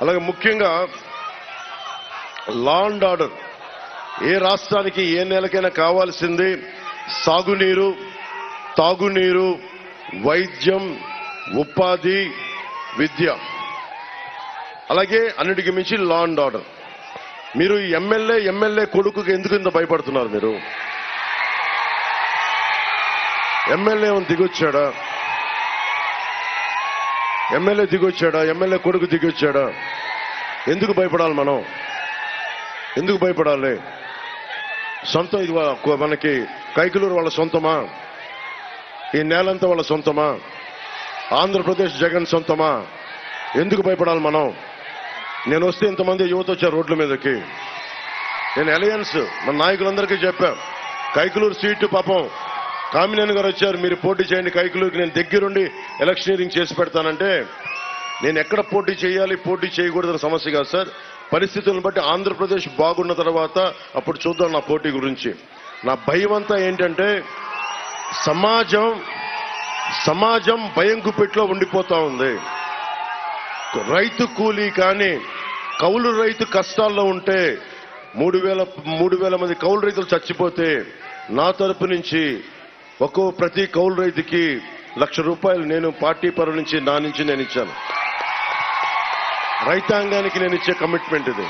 అలాగే ముఖ్యంగా లా and order ఏ రాష్ట్రానికి ఏ నెలకైనా కావాల్సింది సాగునీరు తాగునీరు వైద్యం ఉపాధి విద్య. అలాగే అన్నిటికీ మించి లా అండ్ ఆర్డర్ మీరు ఎమ్మెల్యే ఎమ్మెల్యే కొడుకుకి ఎందుకు ఇంత భయపడుతున్నారు మీరు? ఎమ్మెల్యే ఏమైనా దిగొచ్చాడా? ఎమ్మెల్యే దిగొచ్చాడా? ఎమ్మెల్యే కొడుకు దిగొచ్చాడా? ఎందుకు భయపడాలి మనం? ఎందుకు భయపడాలి? సొంతం ఇది మనకి కైకలూరు వాళ్ళ సొంతమా? ఈ నేలంతా వాళ్ళ సొంతమా? ఆంధ్రప్రదేశ్ జగన్ సొంతమా? ఎందుకు భయపడాలి మనం? నేను వస్తే ఇంతమంది యువత వచ్చారు రోడ్ల మీదకి. నేను అలయన్స్ మన నాయకులందరికీ చెప్పా కైకలూరు సీటు పాపం కామినేని గారు వచ్చారు మీరు పోటీ చేయండి కైకలూరుకి నేను దగ్గరుండి ఎలక్షనీరింగ్ చేసి పెడతానంటే నేను ఎక్కడ పోటీ చేయాలి పోటీ చేయకూడదని సమస్య కాదు సార్. పరిస్థితులను బట్టి ఆంధ్రప్రదేశ్ బాగున్న తర్వాత అప్పుడు చూద్దాం నా పోటీ గురించి. నా భయం అంతా ఏంటంటే సమాజం సమాజం భయం పెట్టిలో ఉండిపోతా ఉంది. రైతు కూలీ కానీ కౌలు రైతు కష్టాల్లో ఉంటే మూడు వేల మూడు వేల మంది కౌలు రైతులు చచ్చిపోతే నా తరపు నుంచి ఒక్కో ప్రతి కౌలు రైతుకి లక్ష రూపాయలు నేను పార్టీ పరం నుంచి నా నుంచి నేను ఇచ్చాను. రైతాంగానికి నేను ఇచ్చే కమిట్మెంట్ ఇది.